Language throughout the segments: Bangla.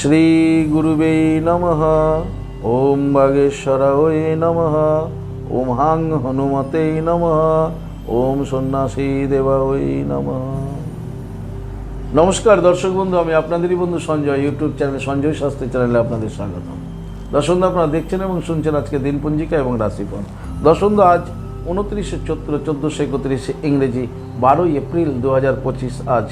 শ্রী গুরুবে নমঃ। ওম বাগেশ্বরায় নমঃ। ওম হাং হনুমতে নমঃ। ওম সন্ন্যাসী দেবায় নমঃ। নমস্কার দর্শক বন্ধু, আমি আপনাদেরই বন্ধু সঞ্জয় ইউটিউব চ্যানেল সঞ্জয় শাস্ত্রী চ্যানেলে আপনাদের স্বাগত দর্শক বন্ধু, আপনারা দেখছেন এবং শুনছেন আজকে দিনপঞ্জিকা এবং রাশিফল। দর্শক বন্ধু, আজ উনত্রিশে চৈত্র, চোদ্দোশো একত্রিশে ইংরেজি, বারোই এপ্রিল দু হাজার পঁচিশ, আজ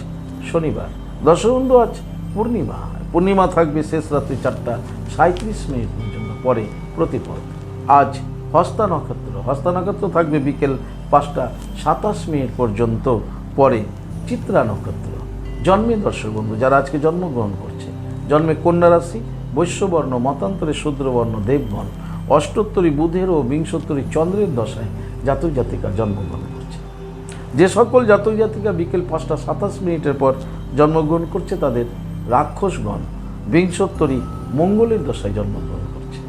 শনিবার। দর্শক বন্ধু, আজ পূর্ণিমা। পূর্ণিমা থাকবে শেষ রাত্রি চারটা সাঁত্রিশ মিনিট পর্যন্ত পরে প্রতিপদ। আজ হস্তা নক্ষত্র হস্তা নক্ষত্র থাকবে বিকেল পাঁচটা সাতাশ মিনিট পর্যন্ত পরে চিত্রা নক্ষত্র। জন্মে দর্শক বন্ধু, যারা আজকে জন্মগ্রহণ করছে, জন্মে কন্যা রাশি, বৈশ্যবর্ণ, মতান্তরে শূদ্রবর্ণ, দেবগণ, অষ্টোত্তরী বুধের ও বিংশোত্তরী চন্দ্রের দশায় জাতক জাতিকা জন্মগ্রহণ করছে। যে সকল জাতক জাতিকা বিকেল পাঁচটা সাতাশ মিনিটের পর জন্মগ্রহণ করছে তাদের রাক্ষসগণ বিংশোত্তরী মঙ্গলের দশায় জন্মগ্রহণ করছে।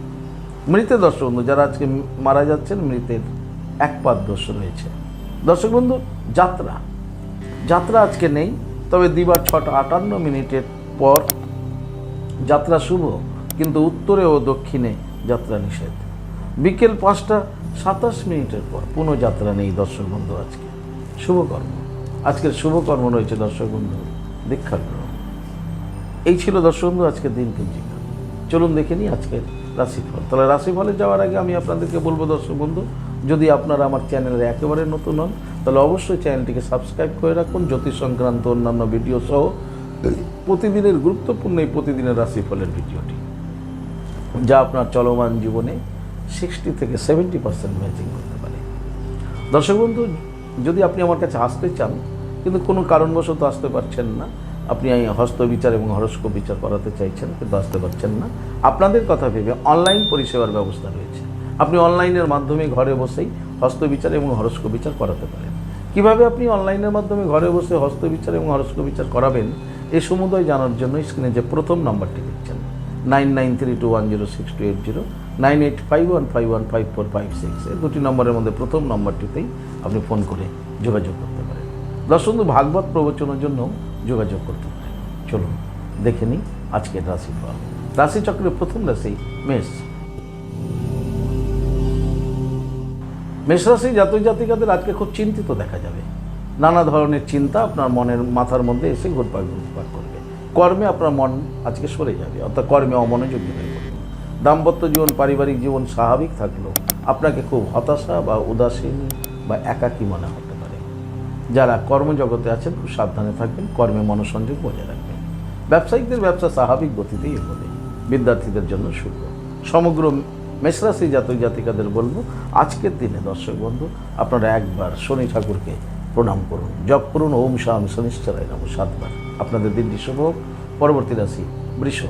মৃতে দর্শক বন্ধু, যারা আজকে মারা যাচ্ছেন, মৃতের একপাত দোষ রয়েছে। দর্শক বন্ধু, যাত্রা। যাত্রা আজকে নেই, তবে দিবা ছটা আটান্ন মিনিটের পর যাত্রা শুভ, কিন্তু উত্তরে ও দক্ষিণে যাত্রা নিষেধ। বিকেল পাঁচটা সাতাশ মিনিটের পর পুনঃ যাত্রা নেই দর্শক বন্ধু আজকে। শুভকর্ম আজকের শুভকর্ম রয়েছে দর্শক বন্ধু দীক্ষা গ্রহণ এই ছিল দর্শক বন্ধু, আজকের দিন পঞ্জিকা চলুন দেখে নিই আজকের রাশিফল। তাহলে রাশিফলে যাওয়ার আগে আমি আপনাদেরকে বলব দর্শক বন্ধু, যদি আপনারা আমার চ্যানেলে একেবারে নতুন হন, তাহলে অবশ্যই চ্যানেলটিকে সাবস্ক্রাইব করে রাখুন, জ্যোতিষ সংক্রান্ত অন্যান্য ভিডিও সহ প্রতিদিনের গুরুত্বপূর্ণ এই প্রতিদিনের রাশিফলের ভিডিওটি, যা আপনার চলমান জীবনে সিক্সটি থেকে সেভেন্টি পার্সেন্ট ম্যাচিং করতে পারে। দর্শক বন্ধু, যদি আপনি আমার কাছে আসতে চান, কিন্তু কোনো কারণবশত আসতে পারছেন না আপনি এই হস্তবিচার এবং হরস্কোপ বিচার করাতে চাইছেন, কিন্তু আসতে পারছেন না। আপনাদের কথা ভেবে অনলাইন পরিষেবার ব্যবস্থা রয়েছে। আপনি অনলাইনের মাধ্যমে ঘরে বসেই হস্তবিচার এবং হরস্কোপ বিচার করাতে পারেন। কীভাবে আপনি অনলাইনের মাধ্যমে ঘরে বসে হস্তবিচার এবং হরস্কোপ বিচার করাবেন, এ সমুদয় জানার জন্য স্ক্রিনে যে প্রথম নাম্বারটি দেখছেন, nine nine three two one zero six two eight zero, nine eight five one five one five four five six. এই দুটি নম্বরের মধ্যে প্রথম নম্বরটিতেই আপনি ফোন করে যোগাযোগ করতে পারেন। দর্শক ভাগবত প্রবচনের জন্য যোগাযোগ করতে পারেন চলুন, দেখে নিই আজকের রাশিফল। রাশিচক্রের প্রথম রাশি মেষ। মেষ রাশি জাতক জাতিকাদের আজকে খুব চিন্তিত দেখা যাবে। নানা ধরনের চিন্তা আপনার মনের মাথার মধ্যে এসে ঘুরপাক ঘুরপাক করবে। কর্মে আপনার মন আজকে সরে যাবে, অর্থাৎ কর্মে অমনোযোগী হয়ে পড়বে। দাম্পত্য জীবন, পারিবারিক জীবন স্বাভাবিক থাকলেও আপনাকে খুব হতাশা বা উদাসীন বা একাকী মনে পারে যারা কর্মজগতে আছেন, খুব সাবধানে থাকবেন, কর্মে মনোসংযোগ বজায় রাখবেন। ব্যবসায়িকদের ব্যবসা স্বাভাবিক গতিতেই এগোবে। বিদ্যার্থীদের জন্য শুভ। সমগ্র মেষরাশি জাতক জাতিকাদের বলব, আজকের দিনে দর্শক বন্ধু, আপনারা একবার শনি ঠাকুরকে প্রণাম করুন। জপ করুন, ওম শাম, শনিশ্চরায় নম, সাতবার। আপনাদের দিনটি শুভ হোক। পরবর্তী রাশি বৃষ।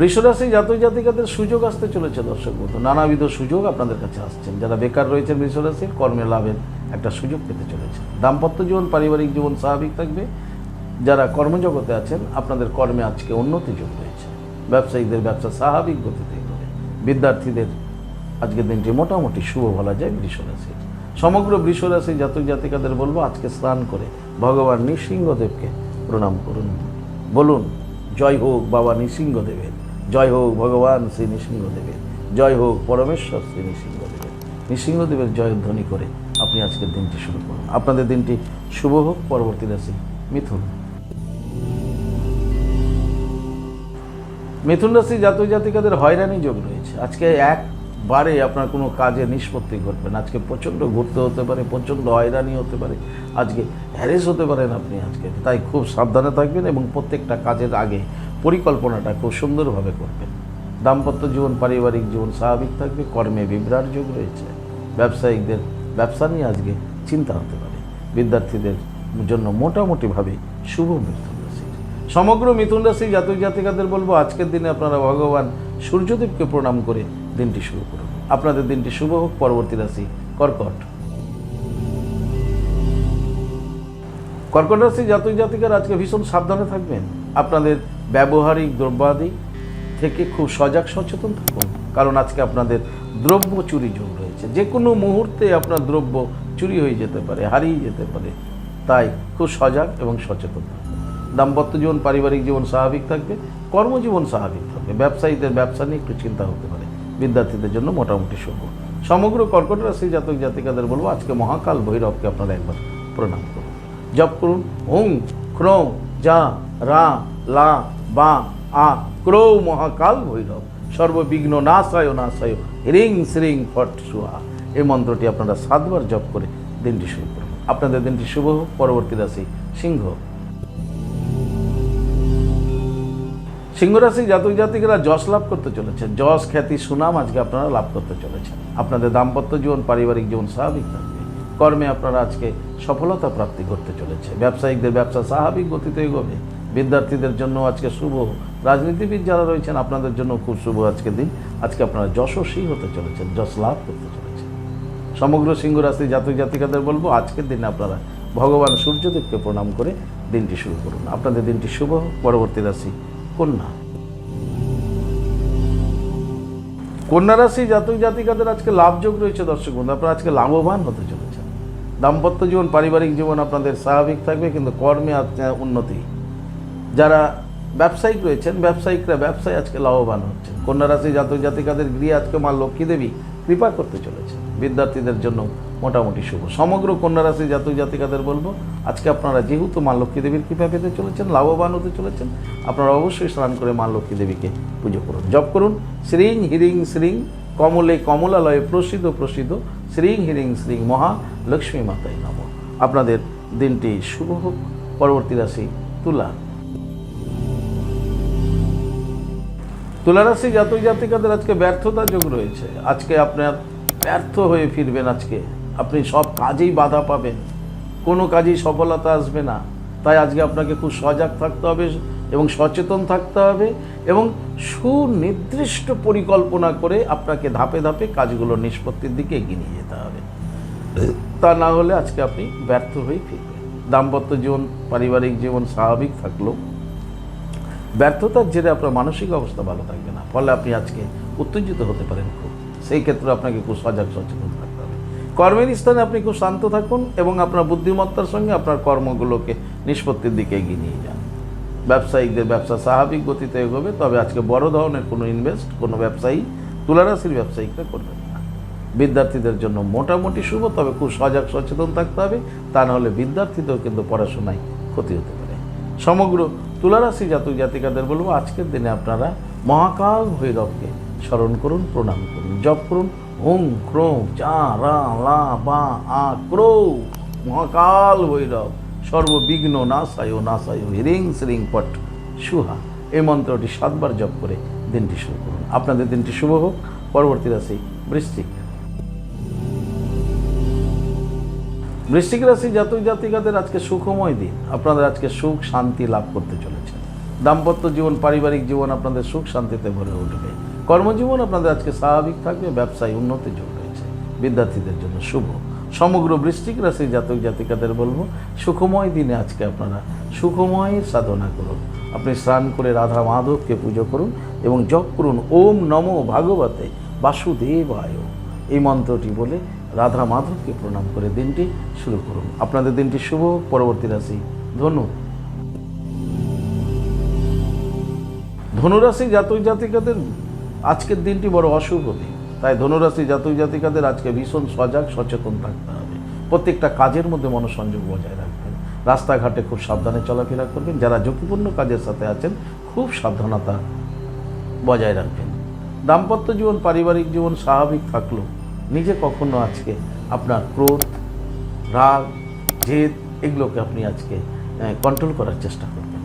বৃষরাশি জাতক জাতিকাদের সুযোগ আসতে চলেছে দর্শক বন্ধু। নানাবিধ সুযোগ আপনাদের কাছে আসছেন যারা বেকার রয়েছেন বৃষরাশির কর্মে লাভের একটা সুযোগ পেতে চলেছে। দাম্পত্য জীবন, পারিবারিক জীবন স্বাভাবিক থাকবে। যারা কর্মজগতে আছেন, আপনাদের কর্মে আজকে উন্নতি যোগ রয়েছে ব্যবসায়ীদের ব্যবসা স্বাভাবিক গতিতে এগোবে। বিদ্যার্থীদের আজকের দিনটি মোটামুটি শুভ বলা যায় বৃষরাশির। সমগ্র বৃষরাশি জাতক জাতিকাদের বলব, আজকে স্নান করে ভগবান নৃসিংহদেবকে প্রণাম করুন। বলুন, জয় হোক বাবা নৃসিংহদেবের। জয় হোক ভগবান শ্রী নৃসিংহদেবের, জয় হোক পরমেশ্বর শ্রী নৃসিংহদেবের। নৃসিংহদেবের জয়ধ্বনি করে আপনি আজকের দিনটি শুরু করুন। আপনাদের দিনটি শুভ হোক, পরবর্তী রাশি মিথুন। মিথুন রাশি জাতক জাতিকাদের হয়রানি যোগ রয়েছে। আজকে একবারে আপনার কোনো কাজে নিষ্পত্তি ঘটবেন আজকে প্রচণ্ড ঘুরতে হতে পারে, প্রচণ্ড হয়রানি হতে পারে, আজকে হ্যারেস হতে পারেন আপনি আজকে। তাই খুব সাবধানে থাকবেন এবং প্রত্যেকটা কাজের আগে পরিকল্পনাটা খুব সুন্দরভাবে করবেন। দাম্পত্য জীবন, পারিবারিক জীবন স্বাভাবিক থাকবে, কর্মে বিভ্রাট যোগ রয়েছে। ব্যবসায়িকদের ব্যবসা নিয়ে আজকে চিন্তা হতে পারে। বিদ্যার্থীদের জন্য মোটামুটিভাবে শুভ রাশি সমগ্র মিথুন রাশি জাতক জাতিকাদের বলব, আজকের দিনে আপনারা ভগবান সূর্যদেবকে প্রণাম করে দিনটি শুরু করুন। আপনাদের দিনটি শুভ হোক, পরবর্তী রাশি কর্কট। কর্কট রাশি জাতক জাতিকার আজকে ভীষণ সাবধানে থাকবেন। আপনাদের ব্যবহারিক দ্রব্যাদি থেকে খুব সজাগ সচেতন থাকুন, কারণ আজকে আপনাদের দ্রব্য চুরি যোগ রয়েছে যে কোনো মুহূর্তে আপনার দ্রব্য চুরি হয়ে যেতে পারে, হারিয়ে যেতে পারে। তাই খুব সজাগ এবং সচেতন দাম্পত্য জীবন, পারিবারিক জীবন স্বাভাবিক থাকবে, কর্মজীবন স্বাভাবিক থাকবে। ব্যবসায়ীদের ব্যবসা নিয়ে একটু চিন্তা হতে পারে। বিদ্যার্থীদের জন্য মোটামুটি শুভ সমগ্র কর্কট রাশি জাতক জাতিকাদের বলব, আজকে মহাকাল ভৈরবকে আপনারা একবার প্রণাম করুন। জপ করুন হুং ক্রৌ যা রা লা বা আ ক্রৌ মহাকাল ভৈরব। সর্ববিঘ্ন নাশায় নাশায় হ্রিং শ্রিং ফট সুহা এই মন্ত্রটি আপনারা সাতবার জপ করে দিনটি শুরু করুন। আপনাদের দিনটি শুভ হোক, পরবর্তী রাশি সিংহ সিংহ রাশি জাতক জাতিকেরা যশ লাভ করতে চলেছেন। যশ, খ্যাতি, সুনাম আজকে আপনারা লাভ করতে চলেছেন। আপনাদের দাম্পত্য জীবন, পারিবারিক জীবন স্বাভাবিক থাকবে। কর্মে আপনারা আজকে সফলতা প্রাপ্তি করতে চলেছে ব্যবসায়িকদের ব্যবসা স্বাভাবিক গতিতে এগোবে। বিদ্যার্থীদের জন্য আজকে শুভ। রাজনীতিবিদ যারা রয়েছেন, আপনাদের জন্য খুব শুভ আজকের দিন। আজকে আপনারা যশস্বী হতে চলেছেন, যশ লাভ করতে চলেছেন। সমগ্র সিংহ রাশি জাতক জাতিকাদের বলব, আজকের দিনে আপনারা ভগবান সূর্যদেবকে প্রণাম করে দিনটি শুরু করুন। আপনাদের দিনটি শুভ। পরবর্তী রাশি কন্যা। কন্যা রাশি জাতক জাতিকাদের আজকে লাভযোগ রয়েছে দর্শক বন্ধু। আপনারা আজকে লাভবান হতে চলেছেন। দাম্পত্য জীবন, পারিবারিক জীবন আপনাদের স্বাভাবিক থাকবে, কিন্তু কর্মে উন্নতি। যারা ব্যবসায়িক রয়েছেন, ব্যবসায়িকরা ব্যবসায় আজকে লাভবান হচ্ছে কন্যা রাশি জাতক জাতিকাদের গৃহে আজকে মা লক্ষ্মী দেবী কৃপা করতে চলেছে বিদ্যার্থীদের জন্য মোটামুটি শুভ। সমগ্র কন্যা রাশি জাতক জাতিকাদের বলব, আজকে আপনারা যেহেতু মা লক্ষ্মী দেবীর কৃপা পেতে চলেছেন, লাভবান হতে চলেছেন, আপনারা অবশ্যই স্নান করে মা লক্ষ্মী দেবীকে পুজো করুন, জপ করুন। শ্রীং হিরিং শ্রীং কমলে কমলালয়ে প্রসিদ্ধ প্রসিদ্ধ শ্রীং হিরিং শ্রীং মহা লক্ষ্মী মাতাই নম। আপনাদের দিনটি শুভ হোক, পরবর্তী রাশি তুলা। তুলারাশি জাতক জাতিকাদের আজকে ব্যর্থতা যোগ রয়েছে। আজকে আপনার ব্যর্থ হয়ে ফিরবেন আজকে। আপনি সব কাজেই বাধা পাবেন। কোনো কাজেই সফলতা আসবে না। তাই আজকে আপনাকে খুব সজাগ থাকতে হবে এবং সচেতন থাকতে হবে এবং সুনির্দিষ্ট পরিকল্পনা করে আপনাকে ধাপে ধাপে কাজগুলো নিষ্পত্তির দিকে এগিয়ে নিয়ে যেতে হবে। তা না হলে আজকে আপনি ব্যর্থ হয়ে ফিরবেন। দাম্পত্য জীবন, পারিবারিক জীবন স্বাভাবিক থাকলেও ব্যর্থতার জেরে আপনার মানসিক অবস্থা ভালো থাকবে না। ফলে আপনি আজকে উত্তেজিত হতে পারেন খুব। সেই ক্ষেত্রে আপনাকে খুব সজাগ সচেতন থাকতে হবে। কর্মের স্থানে আপনি খুব শান্ত থাকুন এবং আপনার বুদ্ধিমত্তার সঙ্গে আপনার কর্মগুলোকে নিষ্পত্তির দিকে এগিয়ে নিয়ে যান। ব্যবসায়িকদের ব্যবসা স্বাভাবিক গতিতে এগোবে, তবে আজকে বড় ধরনের কোনো ইনভেস্ট কোনো ব্যবসায়ী তুলারাশির ব্যবসায়িকরা করবেন না। বিদ্যার্থীদের জন্য মোটামুটি শুভ, তবে খুব সজাগ সচেতন থাকতে হবে, তা নাহলে বিদ্যার্থীদেরও কিন্তু পড়াশোনায় ক্ষতি হতে পারে। সমগ্র তুলারাশি জাতক জাতিকাদের বলব, আজকের দিনে আপনারা মহাকাল ভৈরবকে স্মরণ করুন, প্রণাম করুন, জপ করুন। হুম ক্রোম চা রা লা বা আ ক্রৌ। মহাকাল ভৈরব, সর্ববিঘ্ন নাশায় নাশায় হ্রিং শ্রিং পট সুহা। এই মন্ত্রটি সাতবার জপ করে দিনটি শুরু করুন। আপনাদের দিনটি শুভ হোক। পরবর্তী রাশি বৃশ্চিক। বৃশ্চিক রাশি জাতক জাতিকাদের আজকে সুখময় দিন। আপনাদের আজকে সুখ শান্তি লাভ করতে চলেছে। দাম্পত্য জীবন, পারিবারিক জীবন আপনাদের সুখ শান্তিতে ভরে উঠবে। কর্মজীবন আপনাদের আজকে স্বাভাবিক থাকবে, ব্যবসায় উন্নতি যোগ রয়েছে, বিদ্যার্থীদের জন্য শুভ। সমগ্র বৃশ্চিক রাশি জাতক জাতিকাদের বলব, সুখময় দিনে আজকে আপনারা সুখময় সাধনা করুন। আপনি স্নান করে রাধা মাধবকে পুজো করুন এবং জপ করুন, ওম নমো ভাগবতে বাসুদেবায়। এই মন্ত্রটি বলে রাধা মাধবকে প্রণাম করে দিনটি শুরু করুন। আপনাদের দিনটি শুভ, পরবর্তী রাশি ধনু। ধনুরাশি জাতক জাতিকাদের আজকের দিনটি বড় অশুভ দিন। তাই ধনুরাশি জাতক জাতিকাদের আজকে ভীষণ সজাগ, সচেতন থাকতে হবে। প্রত্যেকটা কাজের মধ্যে মনোসংযোগ বজায় রাখবেন। রাস্তাঘাটে খুব সাবধানে চলাফেরা করবেন। যারা ঝুঁকিপূর্ণ কাজের সাথে আছেন, খুব সাবধানতা বজায় রাখবেন। দাম্পত্য জীবন, পারিবারিক জীবন স্বাভাবিক থাকলেও নিজে কখনো আজকে আপনার ক্রোধ, রাগ, জেদ এগুলোকে আপনি আজকে কন্ট্রোল করার চেষ্টা করবেন।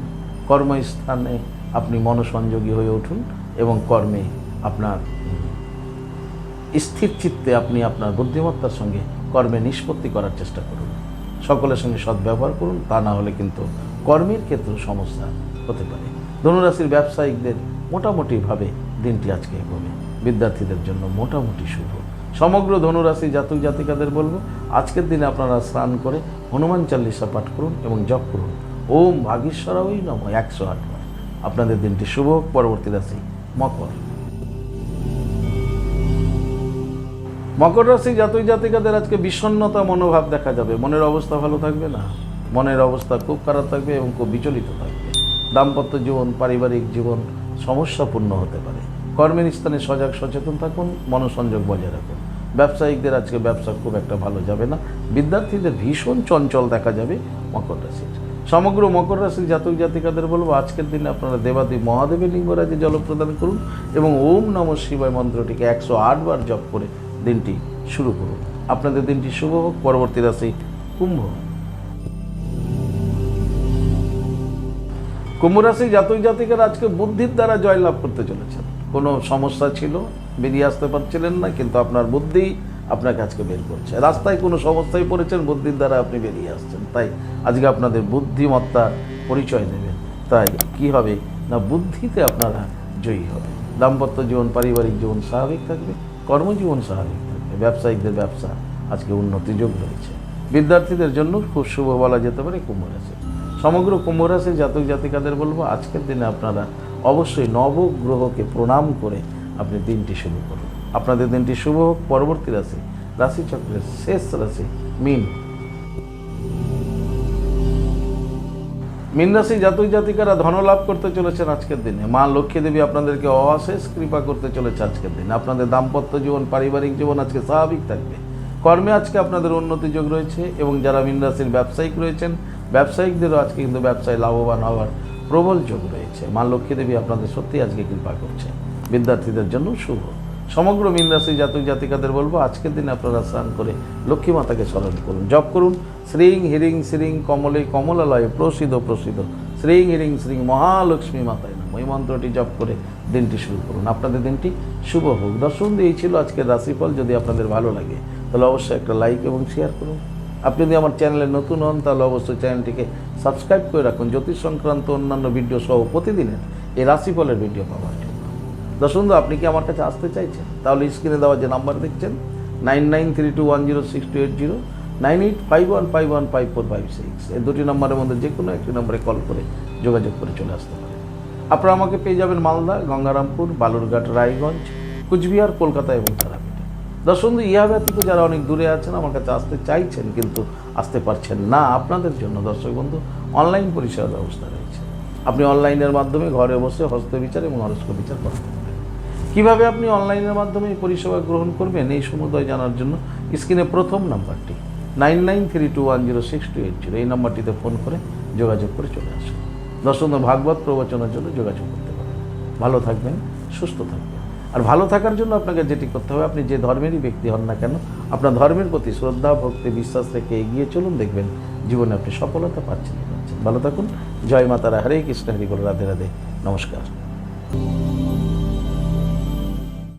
কর্মস্থানে আপনি মনসংযোগী হয়ে উঠুন এবং কর্মে আপনার স্থির চিত্তে আপনি আপনার বুদ্ধিমত্তার সঙ্গে কর্মে নিষ্পত্তি করার চেষ্টা করুন। সকলের সঙ্গে সদ্ব্যবহার করুন, তা না হলে কিন্তু কর্মের ক্ষেত্রে সমস্যা হতে পারে। ধনুরাশির ব্যবসায়িকদের মোটামুটিভাবে দিনটি আজকে এগোবে। বিদ্যার্থীদের জন্য মোটামুটি শুভ। সমগ্র ধনুরাশি জাতক জাতিকাদের বলব, আজকের দিনে আপনারা স্নান করে হনুমান চাল্লিশা পাঠ করুন এবং জপ করুন। ওম ভাগীশ্বর ওই নম একশো আটবার। আপনাদের দিনটি শুভ হোক। পরবর্তী রাশি মকর। মকর রাশি জাতক জাতিকাদের আজকে বিষণ্ণতা মনোভাব দেখা যাবে। মনের অবস্থা ভালো থাকবে না। মনের অবস্থা খুব খারাপ থাকবে এবং খুব বিচলিত থাকবে। দাম্পত্য জীবন, পারিবারিক জীবন সমস্যাপূর্ণ হতে পারে। কর্মের স্থানে সজাগ সচেতন থাকুন, মনোসংযোগ বজায় রাখুন। ব্যবসায়িকদের আজকে ব্যবসা খুব একটা ভালো যাবে না। বিদ্যার্থীদের ভীষণ চঞ্চল দেখা যাবে মকর রাশির সমগ্র মকর রাশির জাতক জাতিকাদের বলব, আজকের দিনে আপনারা দেবাদেবী মহাদেবের লিঙ্গরাজে জল প্রদান করুন এবং ওম নম শিবায় মন্ত্রটিকে একশো বার জপ করে দিনটি শুরু করুন। আপনাদের দিনটি শুভ হোক, পরবর্তী রাশি কুম্ভ। কুম্ভ রাশি জাতক জাতিকারা আজকে বুদ্ধির দ্বারা জয়লাভ করতে চলেছেন। কোনো সমস্যা ছিল? বেরিয়ে আসতে পারছিলেন না, কিন্তু আপনার বুদ্ধি আপনাকে আজকে বের করছে। রাস্তায় কোনো সমস্যায় পড়েছেন? বুদ্ধির দ্বারা আপনি বেরিয়ে আসছেন। তাই আজকে আপনাদের বুদ্ধিমত্তার পরিচয় দেবেন। তাই কি হবে? না, বুদ্ধিতে আপনারা জয়ী হবে দাম্পত্য জীবন, পারিবারিক জীবন স্বাভাবিক থাকবে। কর্মজীবন স্বাভাবিক থাকবে ব্যবসায়িকদের ব্যবসা আজকে উন্নতি যোগ রয়েছে বিদ্যার্থীদের জন্য খুব শুভ বলা যেতে পারে কুম্ভ রাশি সমগ্র কুম্ভ রাশি জাতক জাতিকাদের বলব, আজকের দিনে আপনারা অবশ্যই নবগ্রহকে প্রণাম করে আপনি দিনটি শুরু করুন। আপনাদের দিনটি শুভ হোক, পরবর্তী রাশি, রাশিচক্রের শেষ রাশি, মিন। মিন রাশি জাতক জাতিকারা ধনলাভ করতে চলেছেন আজকের দিনে। মা লক্ষ্মী দেবী আপনাদেরকে অশেষ কৃপা করতে চলেছে আজকের দিনে। আপনাদের দাম্পত্য জীবন, পারিবারিক জীবন আজকে স্বাভাবিক থাকবে। কর্মে আজকে আপনাদের উন্নতি যোগ রয়েছে এবং যারা মিন রাশির ব্যবসায়িক রয়েছেন, ব্যবসায়িকদেরও আজকে কিন্তু ব্যবসায় লাভবান হওয়ার প্রবল যোগ রয়েছে। মা লক্ষ্মী দেবী আপনাদের সত্যি আজকে কৃপা করছে। বিদ্যার্থীদের জন্য শুভ। সমগ্র মিন জাতক জাতিকাদের বলব, আজকের দিনে আপনারা স্নান করে লক্ষ্মী মাতাকে স্মরণ করুন, জপ করুন। শ্রীং হিরিং শ্রীং কমলে কমলালয়ে প্রসিদ্ধ প্রসিদ্ধ। শ্রীং হিরিং শ্রীং মহালক্ষ্মী মাতায় নাম। ওই মন্ত্রটি জপ করে দিনটি শুরু করুন। আপনাদের দিনটি শুভ হোক। দর্শন এই ছিল আজকের রাশিফল। যদি আপনাদের ভালো লাগে, তাহলে অবশ্যই একটা লাইক এবং শেয়ার করুন। আপনি যদি আমার চ্যানেলে নতুন হন, তাহলে অবশ্যই চ্যানেলটিকে সাবস্ক্রাইব করে রাখুন। জ্যোতিষ সংক্রান্ত অন্যান্য ভিডিও সহ প্রতিদিনের এই রাশিফলের ভিডিও পাওয়ার জন্য। দর্শক বন্ধু, আপনি কি আমার কাছে আসতে চাইছেন? তাহলে স্ক্রিনে দেওয়া যে নাম্বার দেখছেন nine nine three two one zero six two eight zero nine eight five one five one five four five six এই দুটি নম্বরের মধ্যে যে কোনো একটি নম্বরে কল করে যোগাযোগ করে চলে আসতে পারেন। আপনারা আমাকে পেয়ে যাবেন মালদা গঙ্গারামপুর বালুরঘাট রায়গঞ্জ কুচবিহার কলকাতা এবং তারাপীঠে। দর্শক বন্ধু, ইহা ব্যতীত যারা অনেক দূরে আছেন আমার কাছে আসতে চাইছেন কিন্তু আসতে পারছেন না আপনাদের জন্য দর্শক বন্ধু অনলাইন পরিষেবা ব্যবস্থা রয়েছে। আপনি অনলাইনের মাধ্যমে ঘরে বসে হস্ত বিচার এবং হরস্ক বিচার করতে পারবেন কীভাবে আপনি অনলাইনের মাধ্যমে এই পরিষেবা গ্রহণ করবেন এই সমুদয় জানার জন্য স্ক্রিনে প্রথম নাম্বারটি nine nine three two one zero six two eight zero এই নাম্বারটিতে ফোন করে যোগাযোগ করে চলে আসুন। দর্শক বন্ধু, ভাগবত প্রবচনের জন্য যোগাযোগ করতে পারেন। ভালো থাকবেন সুস্থ থাকবেন। আর ভালো থাকার জন্য আপনাকে যেটি করতে হবে আপনি যে ধর্মেরই ব্যক্তি হন না কেন আপনার ধর্মের প্রতি শ্রদ্ধা ভক্তি বিশ্বাস রেখে এগিয়ে চলুন দেখবেন জীবনে আপনি সফলতা পাচ্ছেন পাচ্ছেন। ভালো থাকুন। জয় মাতারা হরে কৃষ্ণ হরি বল রাধে রাধে। নমস্কার।